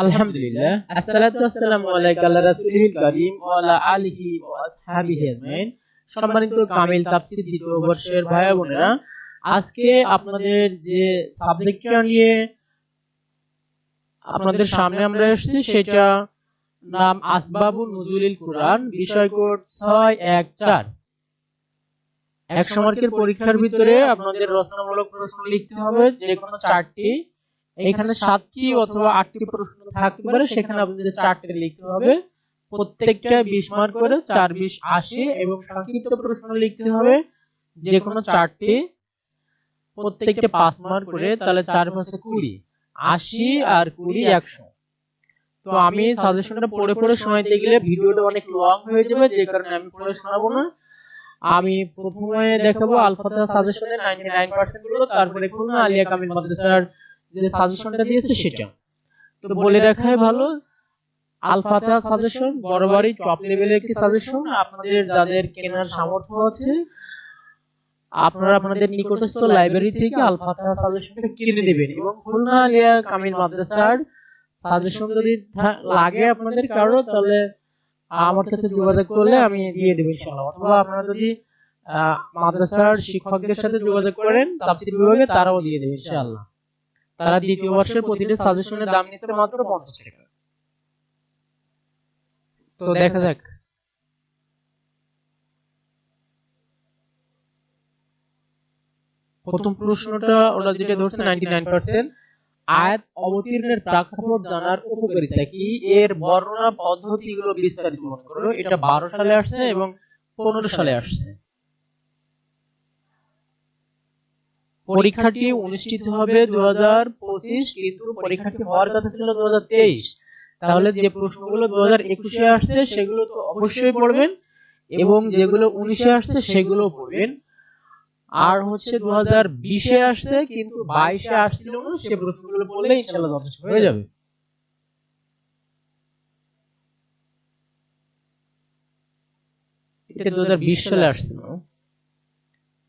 আলহামদুলিল্লাহ। আপনাদের সামনে আমরা এসেছি, সেটা নাম আসবাবুন নুজুলিল কুরআন, বিষয় কোড 614 এক মার্কের পরীক্ষার ভিতরে আপনাদের রচনামূলক প্রশ্ন লিখতে হবে, যে কোনো চারটি এখানে সাতটি অথবা আটটি প্রশ্ন থাকতে পারে সেখানে আপনাদের চারটে লিখতে হবে। প্রত্যেকটা বিশ মার্ক করে চার বিশ আশি এবং সংক্ষিপ্ত প্রশ্ন লিখতে হবে। যে কোনো চারটি প্রত্যেকটা পাঁচ মার্ক করে তাহলে চার পাঁচে কুড়ি আশি আর কুড়ি একশো। তো আমি সাজেশনটা পড়ে পড়ে শোনাইতে গেলে ভিডিওটা অনেক লং হয়ে যাবে যে কারণে আমি পড়ে শোনাবো না। আমি প্রথমে দেখাবো আলফাতা সাজেশনের 99% গুলো তারপরে খুলনা আলিয়া কামিল মাদ্রাসার যে সাজেশনটা দিয়েছে সেটা তো বলে রাখাই ভালো। আলফাতা সাজেশন বরাবরই টপ লেভেলের একটি সাজেশন আপনাদের যাদের কেনার সামর্থ্য আছে আপনারা আপনাদের নিকটস্থ লাইব্রেরি থেকে আলফাতা সাজেশনটা কিনে নেবেন। এবং খুলনা আলিয়া কামিল মাদ্রাসার সাজেশন যদি লাগে আপনাদের কারও তাহলে আমার কাছে যোগাযোগ করলে আমি দিয়ে দেবো ইনশাআল্লাহ অথবা আপনারা যদি মাদ্রাসার শিক্ষকদের সাথে যোগাযোগ করেন তাফসীর বিভাগে তারাও দিয়ে দেবে ইনশাআল্লাহ তারা দ্বিতীয় বর্ষের প্রতিটি সাজেশনের দাম নিচ্ছে মাত্র 50 টাকা। তো দেখা যাক। প্রথম প্রশ্নটা ওরা যেটা ধরছে 99% আয়াত অবতীর্ণের প্রেক্ষাপট জানার উপকারিতা কি? এর বর্ণনা পদ্ধতিগুলো বিস্তারিত মনে করো। এটা 12 সালে আসছে এবং 15 সালে আসছে। পরীক্ষাটি অনুষ্ঠিত হবে 2025 কিন্তু পরীক্ষাটি হওয়ার কথা ছিল 2023 তাহলে যে প্রশ্নগুলো 2021 এ আসছে, সেগুলো তো অবশ্যই পড়বেন এবং যেগুলো উনিশে আসছে সেগুলো পড়বেন। আর হচ্ছে 2020 এ আসছে, কিন্তু 22 এ আসছিল সে প্রশ্নগুলো পড়লে ইনশাআল্লাহ যথেষ্ট হয়ে যাবে। এটা 2020 সালে আসছিল।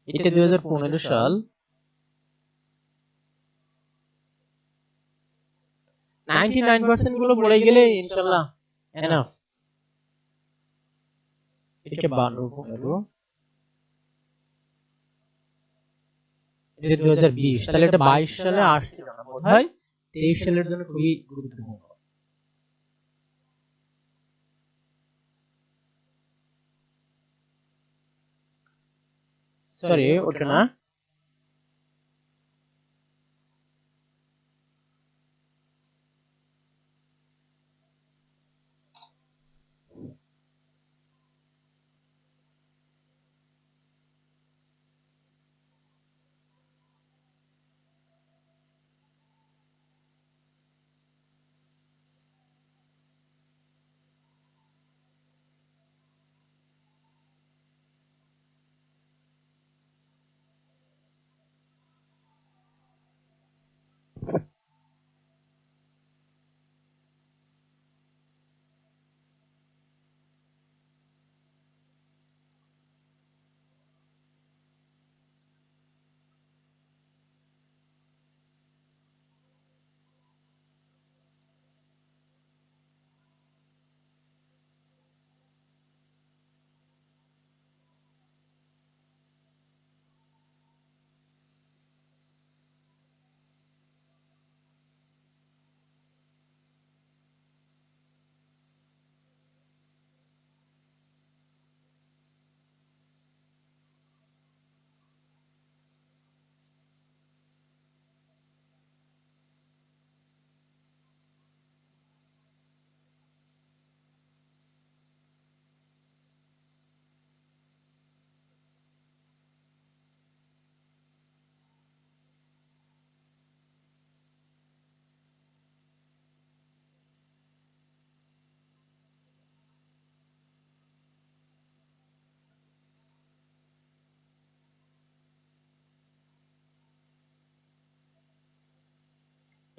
এটা 2015 সাল। 99% গুলো পড়ে গেলে ইনশাআল্লাহ এনাফ এটাকে 52 পনেরো এটা 2020 তাহলে এটা 22 সালে আসছিল না বোধহয় 23 সালের জন্য খুবই গুরুত্বপূর্ণ। সরি ওটা না।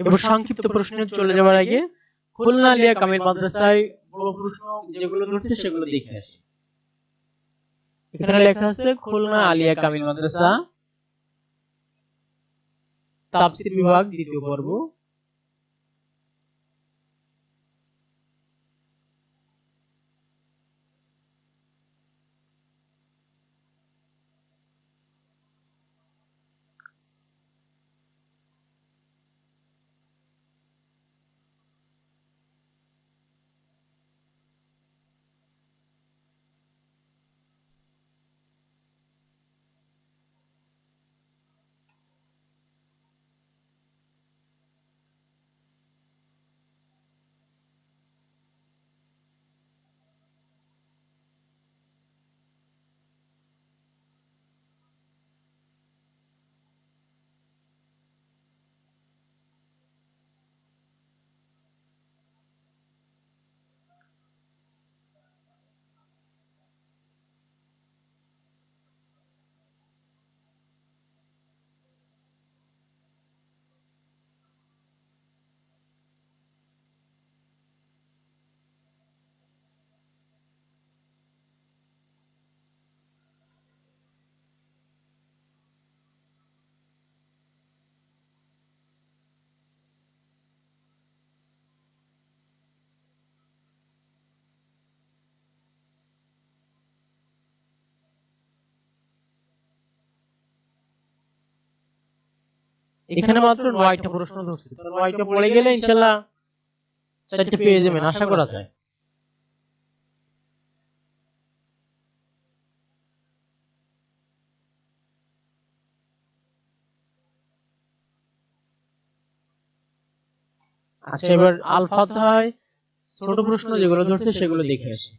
এবার সংক্ষিপ্ত প্রশ্নে চলে যাওয়ার আগে, খুলনা লিয়া কামিল মাদ্রাসায় বড় প্রশ্ন যেগুলো ধরছে সেগুলো দেখে আসি। এখানে লেখা আছে, খুলনা আলিয়া কামিল মাদ্রাসা, তাফসীর বিভাগ, দ্বিতীয় পর্ব। এখানে মাত্র নয়টা প্রশ্ন ধরছি। নয়টা পড়ে গেলে ইনশাল্লাহ চারটে পেয়ে যাবেন, আশা করা যায়। আচ্ছা এবার আল হয় ছোট প্রশ্ন যেগুলো ধরছে সেগুলো দেখে আসি।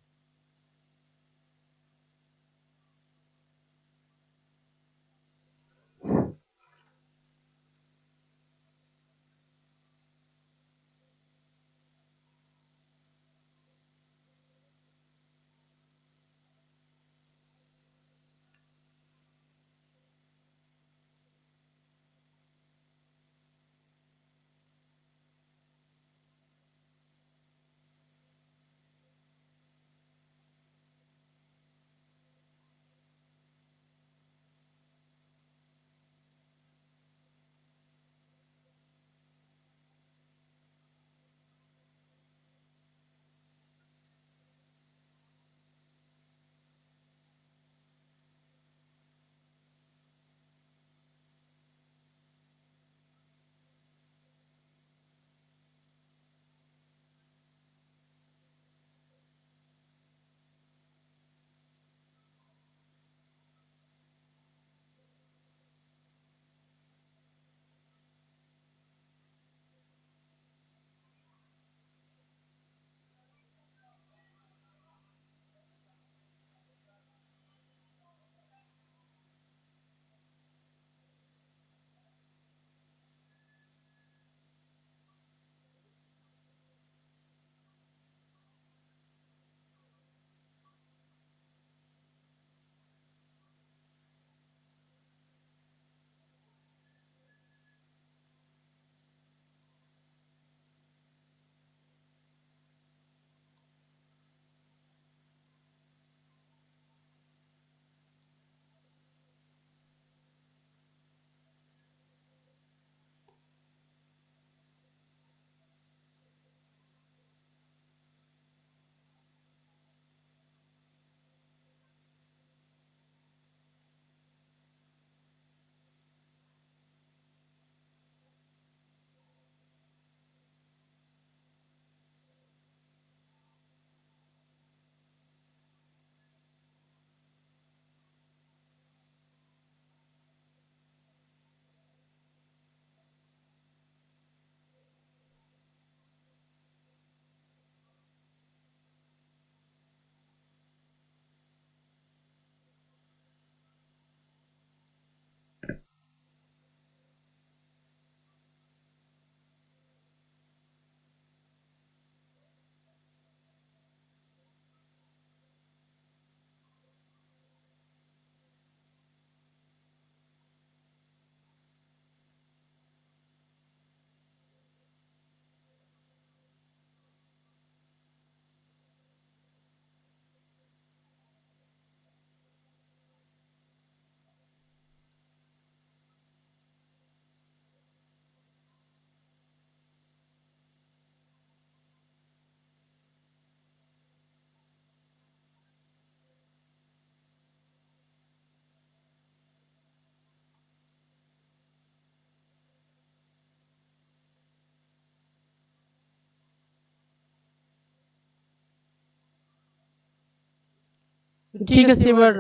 ঠিক আছে এবার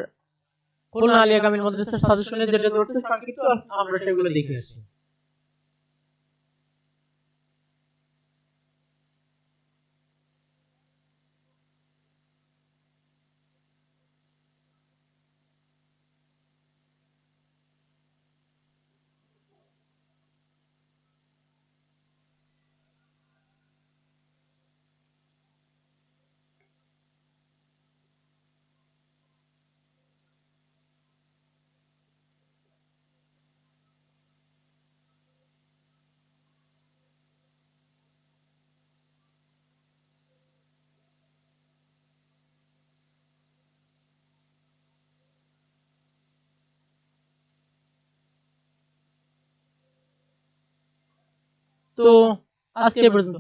কোন আলিয়া কামিল মাদ্রাসার সাজেশনে যেটা ধরছে সংক্ষিপ্ত আমরা সেগুলো দেখে আসি। তো আজকে এ পর্যন্ত